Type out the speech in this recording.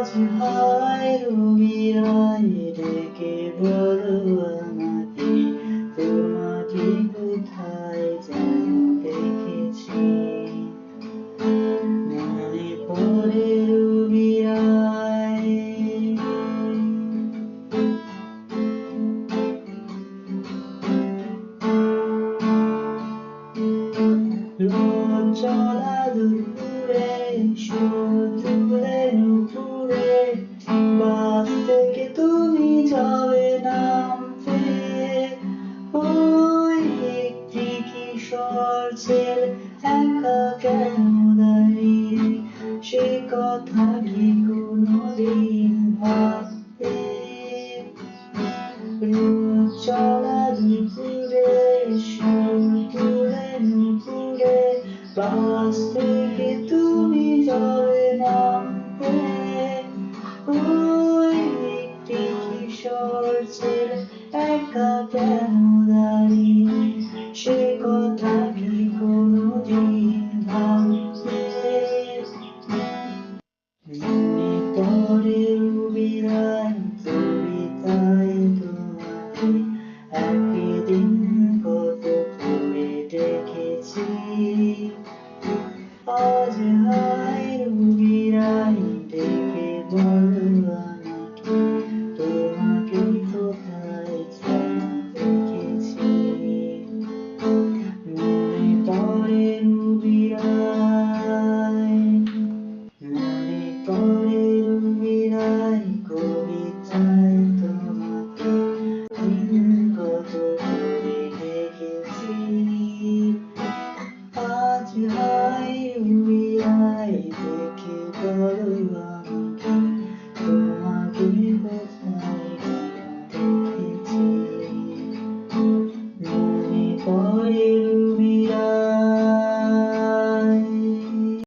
낮은 하루미라 이르기를 করছিল একা সে কথা কি কোনোদিন ভাবতে রূপ চলা দুপুরে সন্তুরে নুপুরে পাশ থেকে Hallelujah.